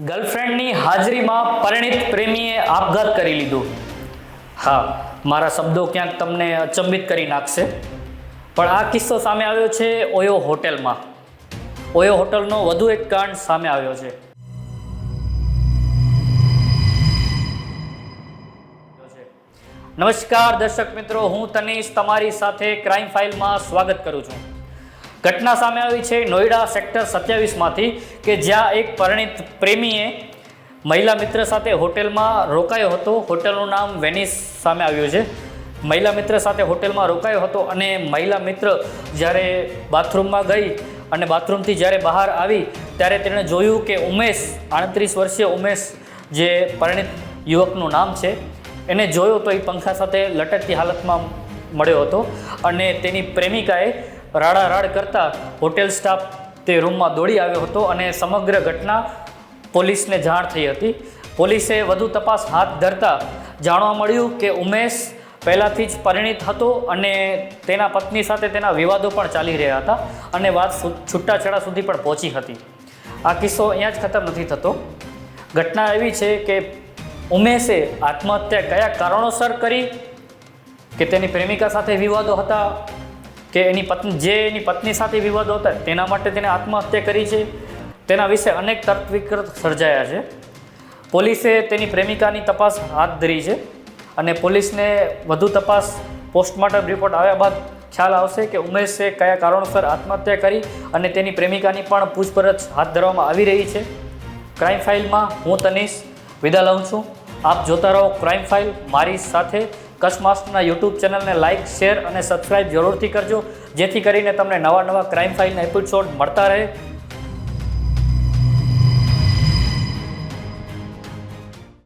ગર્લફ્રેન્ડની હાજરીમાં પરિણીત પ્રેમીએ આપઘાત કરી લીધો. હા, મારા શબ્દો ક્યાંક તમને અચંબિત કરી નાખશે. પણ આ કિસ્સો સામે આવ્યો છે ઓયો હોટેલમાં. ઓયો હોટલનો વધુ એક કાંડ સામે આવ્યો છે. નમસ્કાર દર્શક મિત્રો, હું તનીશ, તમારી સાથે ક્રાઇમ ફાઇલમાં સ્વાગત કરું છું. ઘટના સામે આવી છે. નોઈડા સેક્ટર સત્યાવીસમાંથી કે જ્યાં એક પરિણીત પ્રેમીએ મહિલા મિત્ર સાથે હોટેલમાં રોકાયો હતો. હોટેલનું નામ વેનિસ સામે આવ્યું છે. મહિલા મિત્ર સાથે હોટેલમાં રોકાયો હતો અને મહિલા મિત્ર જ્યારે બાથરૂમમાં ગઈ અને બાથરૂમથી જ્યારે બહાર આવી, ત્યારે તેણે જોયું કે ઉમેશ, આડત્રીસ વર્ષીય ઉમેશ જે પરિણીત યુવકનું નામ છે, એને જોયો તો એ પંખા સાથે લટકતી હાલતમાં મળ્યો હતો અને તેની પ્રેમિકાએ રાડારાડ કરતા હોટેલ સ્ટાફ તે રૂમમાં દોડી આવ્યો હતો અને સમગ્ર ઘટના પોલીસને જાણ થઈ હતી. પોલીસે વધુ તપાસ હાથ ધરતા જાણવા મળ્યું કે ઉમેશ પહેલાંથી જ પરિણીત હતો અને તેના પત્ની સાથે તેના વિવાદો પણ ચાલી રહ્યા હતા અને વાત છૂટાછેડા સુધી પણ પહોંચી હતી. આ કિસ્સો અહીંયા જ ખતમ નથી થતો. ઘટના એવી છે કે ઉમેશે આત્મહત્યા કયા કારણોસર કરી કે તેની પ્રેમિકા સાથે વિવાદો હતા કે એની પત્ની, જે એની પત્ની સાથે વિવાદો હતા, તેના માટે તેને આત્મહત્યા કરી છે. તેના વિશે અનેક તર્ક વિતર્ક સર્જાયા છે. પોલીસે તેની પ્રેમિકાની તપાસ હાથ ધરી છે અને પોલીસને વધુ તપાસ પોસ્ટમોર્ટમ રિપોર્ટ આવ્યા બાદ ખ્યાલ આવશે કે ઉમેશે કયા કારણોસર આત્મહત્યા કરી અને તેની પ્રેમિકાની પણ પૂછપરછ હાથ ધરવામાં આવી રહી છે. ક્રાઇમ ફાઇલમાં હું તનીશ વિદા લઉં છું. આપ જોતા રહો ક્રાઇમ ફાઇલ મારી સાથે. કચ્છ યુટ્યુબ ચેનલને લાઇક શેર અને સબસ્ક્રાઇબ જરૂરથી કરજો. જેથી કરીને તમને નવા નવા ક્રાઇમ ફાઇલના એપિસોડ મળતા રહે.